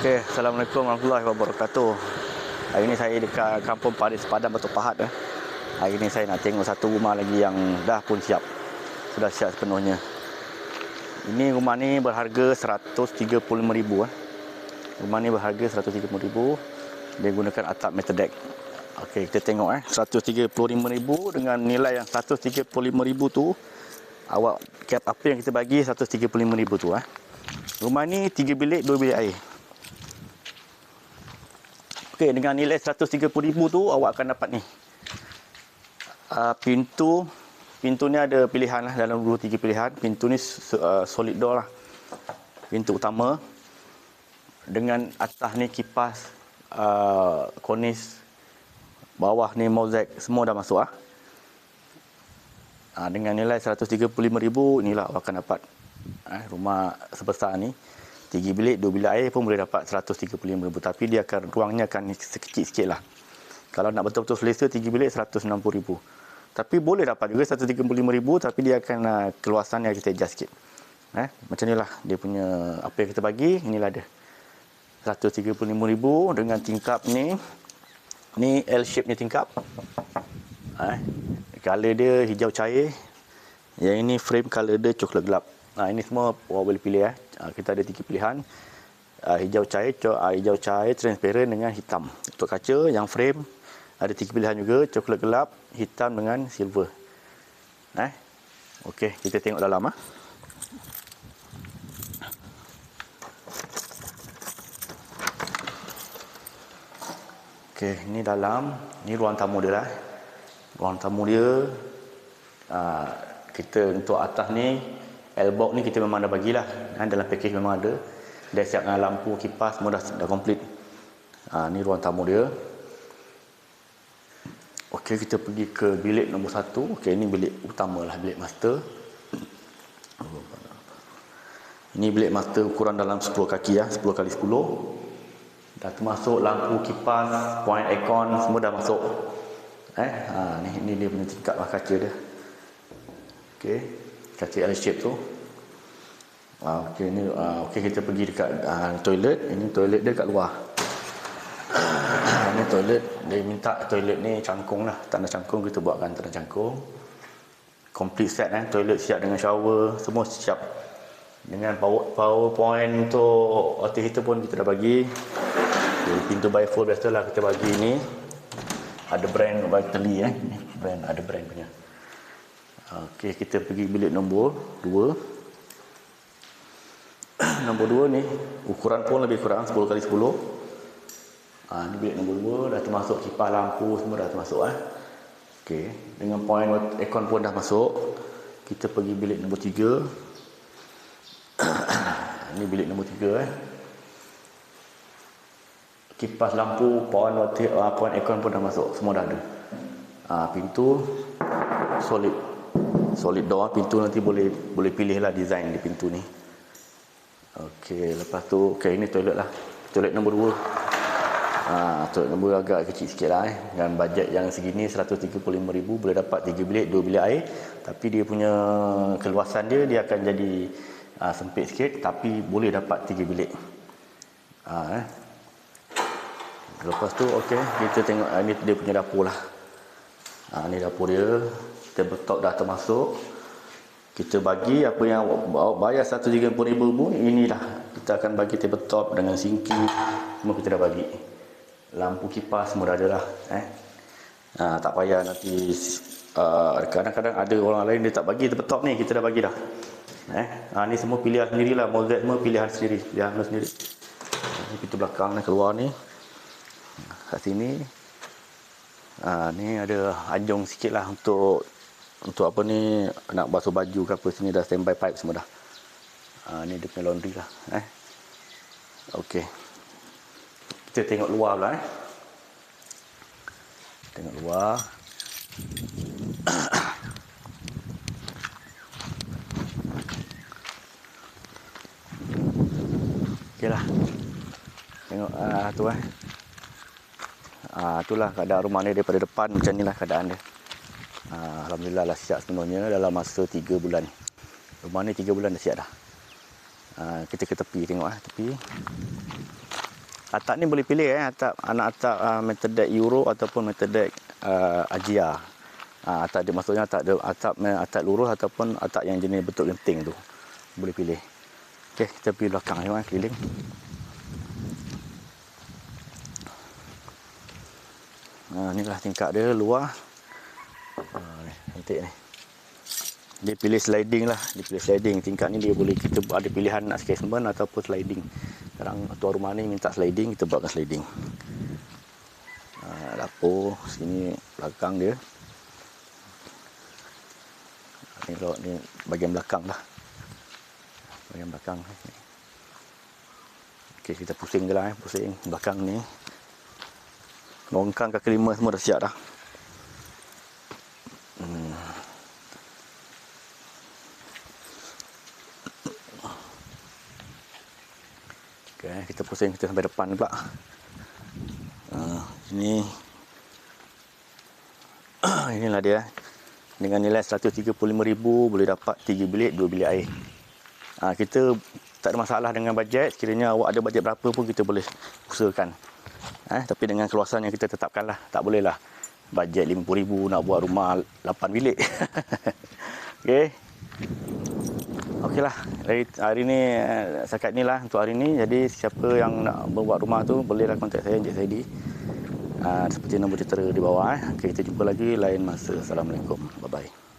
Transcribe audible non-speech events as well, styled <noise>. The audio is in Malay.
Okey, Assalamualaikum warahmatullahi wabarakatuh. Hari ini saya dekat Kampung Paris Padang Batu Pahat eh. Hari ini saya nak tengok satu rumah lagi yang dah pun siap. Sudah siap sepenuhnya. Ini rumah ni berharga 135,000 eh. Rumah ni berharga 130,000. Dia gunakan atap metal deck. Okey, kita tengok eh. 135,000 dengan nilai yang 135,000 tu awak cap apa yang kita bagi 135,000 tu eh. Rumah ni 3 bilik, 2 bilik air. Okey, dengan nilai 130,000 tu awak akan dapat ni. Uh, pintu pintu ni ada pilihan lah dalam 2 3 pilihan. Pintu ni uh, solid door lah. Pintu utama dengan atas ni kipas uh, kornis bawah ni mozaik semua dah masuk ah. Uh, dengan nilai 135,000 inilah awak akan dapat uh, rumah sebesar ni. Tiga bilik, dua bilik air pun boleh dapat 135 ribu. Tapi dia akan, ruangnya akan sekecil sikit lah. Kalau nak betul-betul selesa, tiga bilik 160 ribu. Tapi boleh dapat juga 135 ribu, tapi dia akan uh, keluasan yang kita adjust sikit. Eh, macam inilah dia punya, apa yang kita bagi, inilah dia. 135 ribu dengan tingkap ni. Ni L shape ni tingkap. Eh, color dia hijau cair. Yang ini frame color dia coklat gelap. Nah, ini semua awak boleh pilih eh. Ah, kita ada tiga pilihan. Uh, hijau cair, uh, hijau cair transparent dengan hitam. Untuk kaca yang frame ada tiga pilihan juga, coklat gelap, hitam dengan silver. Eh. Okey, kita tengok dalam ah. Okey, ini dalam, ni ruang tamu dia lah. Ruang tamu dia uh, kita untuk atas ni L-box ni kita memang dah bagilah. Kan dalam package memang ada. Dah siap dengan lampu kipas semua dah dah komplit ha, ni ruang tamu dia. Okey kita pergi ke bilik nombor satu. Okey ini bilik utama lah bilik master. Ini bilik master ukuran dalam 10 kaki ya 10 kali 10 dah termasuk lampu kipas point aircon semua dah masuk. Eh ha, ni, ni dia punya tingkat lah kaca dia. Okey kaca L shape tu. Uh, okey ni uh, okey kita pergi dekat uh, toilet. Ini toilet dia kat luar. <coughs> Ini toilet dia minta toilet ni cangkung lah. Tanda cangkung kita buatkan tanda cangkung. Complete set eh. Toilet siap dengan shower semua siap. Dengan power, powerpoint untuk water heater pun kita dah bagi. Okay, pintu bifold biasalah kita bagi ni. Ada brand Vitally eh. Brand ada brand punya Okey, kita pergi bilik nombor 2. <clears throat> nombor 2 ni ukuran pun lebih kurang 10 kali 10. Ah, ni bilik nombor 2 dah termasuk kipas lampu semua dah termasuk eh. Okey, dengan point aircon pun dah masuk. Kita pergi bilik nombor 3. <clears throat> ni bilik nombor 3 eh. Kipas lampu, point water, uh, point aircon pun dah masuk, semua dah ada. Ah, pintu solid solid door. Pintu nanti boleh boleh pilih lah design di pintu ni. Okey, lepas tu okey ini toilet lah. Toilet nombor 2 ha, toilet nombor agak kecil sikit lah eh. dengan bajet yang segini 135,000 boleh dapat 3 bilik 2 bilik air. Tapi dia punya keluasan dia dia akan jadi ha, sempit sikit tapi boleh dapat 3 bilik. Ha, eh. lepas tu okey kita tengok ini dia punya dapur lah. Ha, ni dapur dia tabletop dah termasuk. Kita bagi apa yang bayar 130,000 pun inilah. Kita akan bagi tabletop dengan sinki semua kita dah bagi. Lampu kipas semua dah ada lah eh. Ha, tak payah nanti uh, kadang-kadang uh, ada orang lain dia tak bagi tabletop ni kita dah bagi dah. Eh ha, ni semua pilihan sendirilah mozaik semua pilihan sendiri. Pilihan sendiri. Ini pintu belakang ni keluar ni. Kat sini. Ha, ni ada anjung sikit lah untuk untuk apa ni nak basuh baju ke apa sini dah standby pipe semua dah. Ha, ni dia punya laundry lah eh. Ok kita tengok luar pula eh. Tengok luar. <coughs> Ok lah. Tengok ah, tu eh. Ah, itulah keadaan rumah ni daripada depan macam ni lah keadaan dia Alhamdulillah lah siap sepenuhnya dalam masa 3 bulan. Rumah ni 3 bulan dah siap dah. Ha, kita ke tepi tengok ah tepi. Atap ni boleh pilih eh atap anak atap uh, metodek Euro ataupun metodek uh, Agia. Uh, atap dia maksudnya atap dia atap atap lurus ataupun atap yang jenis bentuk genting tu. Boleh pilih. Okey, kita pergi belakang ni eh, keliling. Ha, inilah tingkap dia luar. Ni, cantik ni. Dia pilih sliding lah. Dia pilih sliding. Tingkap ni dia boleh kita ada pilihan nak casement ataupun sliding. Sekarang tuan rumah ni minta sliding, kita buatkan sliding. Ha, dapur sini belakang dia. Ni, ni bahagian belakang lah. Bahagian belakang. Okey, kita pusing je lah eh. Pusing belakang ni. Longkang kaki lima semua dah siap dah. Hmm. Okay, kita pusing kita sampai depan pula. Uh, ini <clears throat> inilah dia. Dengan nilai 135,000 boleh dapat 3 bilik, 2 bilik air. Uh, kita tak ada masalah dengan bajet. Sekiranya awak ada bajet berapa pun kita boleh usahakan. Eh, tapi dengan keluasan yang kita tetapkan lah. Tak boleh lah. Bajet RM50,000 nak buat rumah 8 bilik. <laughs> Okey. Okeylah. Hari, hari ni, eh, sekat ni lah untuk hari ni. Jadi siapa yang nak membuat rumah tu, bolehlah kontak saya, Encik Saidi. Uh, seperti nombor cerita di bawah. Eh. Okay, kita jumpa lagi lain masa. Assalamualaikum. Bye-bye.